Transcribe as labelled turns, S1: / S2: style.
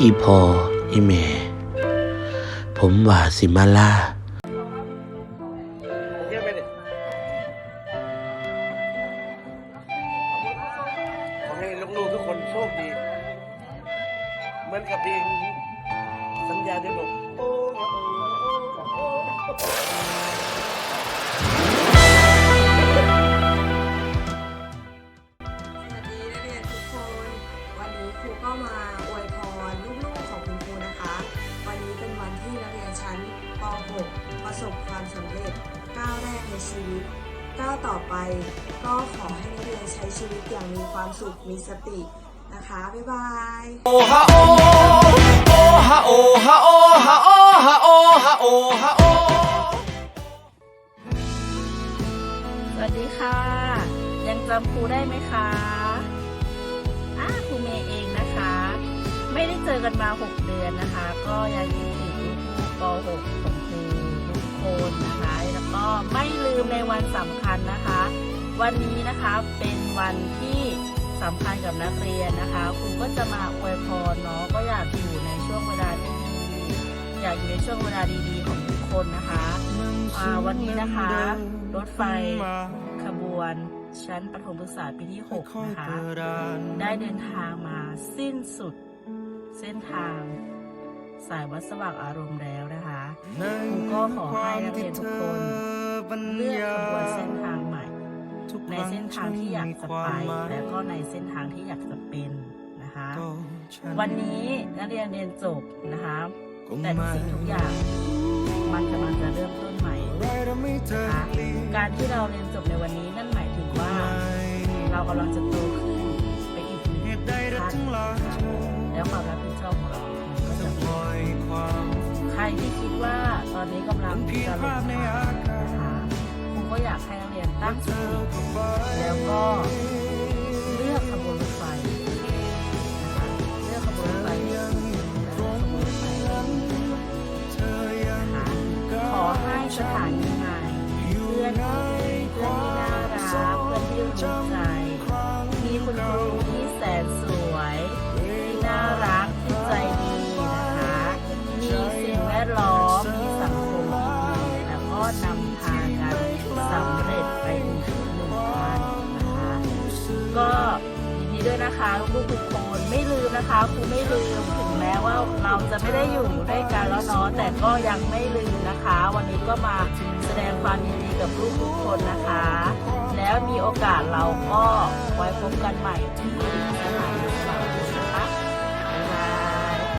S1: อีพออีแม่ผมว่าสิมาล่า
S2: เยี่ยมไปดิขอให้ลูกๆทุกคนโชคดี เหมือนกับเพลงสัญญาเดียวบอกโอ้โอ้โอ้
S3: สวัสดีนักเรียนทุกคน วันนี้ครูก็มา .6 ประสบความสำเร็จก้าวแรกในชีวิตก้าวต่อไป ก็ขอให้นักเรียนใช้ชีวิตอย่างมีความสุขมีสตินะคะ บ๊ายบาย
S4: โอฮะโอโอฮะโอฮะโอฮะโอฮะโอฮะโอฮะโอ
S5: สวัสดีค่ะ ยังจำครูได้ไหมคะอ่าครูเมย์เองนะคะ ไม่ได้เจอกันมา 6 เดือนนะคะ ก็ยังคิดถึงป .6 ของครูทุกค นนะคะ แล้วก็ไม่ลืมในวันสำคัญนะคะ วันนี้นะคะเป็นวันที่สำคัญกับนักเรียนนะคะครูก็จะมาอวยพรเนาะก็อยากอยู่ในช่วงเวลาที่ดีอยากอยู่ในช่วงเวลาดีๆของทุกคนนะคะอ่าวันนี้นะคะ รถไฟขบวนชั้นประถมศึกษาปีที่ 6 นะคะ ได้เดินทางมาสิ้นสุดเส้นทาง สายวัดสว่างอารมณ์แล้วนะคะ ครูก็ขอให้นักเรียนทุกคนเลือกขบวนเส้นทางใหม่ในเส้นทางที่อยากจะไปและก็ในเส้นทางที่อยากจะเป็นนะคะ วันนี้นักเรียนเรียนจบนะคะ แต่ทุกสิ่งทุกอย่างมันกำลังจะเริ่มต้นใหม่นะคะการที่เราเรียนจบในวันนี้นั่นหมายถึงว่า เรากำลังจะโตขึ้นไปอีกหนึ่งขั้นแล้วความรับ ที่คิดว่าตอนนี้กำลังจะลงทางนะคะผมก็อยากให้นักเรียนตั้งสติแล้วก็เลือกขบวนรถไฟนะคะเลือกขบวนรถไฟที่ดีและขบวนรถไฟนะคะขอให้สถานีใหม่เพื่อนที่เพื่อนที่น่ารักเพื่อนที่รู้ใจมีคุณครู ดล้อมมีสังคมดีแล้วก็นำพากันสำเร็จไปถึงหนึ่งวันนะคะก็ยินดีด้วยนะคะลูกๆทุกคนไม่ลืมนะคะครูไม่ลืมถึงแม้ว่าเราจะไม่ได้อยู่ด้วยกันแล้วเนาะแต่ก็ยังไม่ลืมนะคะ วันนี้ก็มาแสดงความยินดีกับลูกทุกคนนะคะ แล้วมีโอกาสเราก็ไว้พบกันใหม่ที่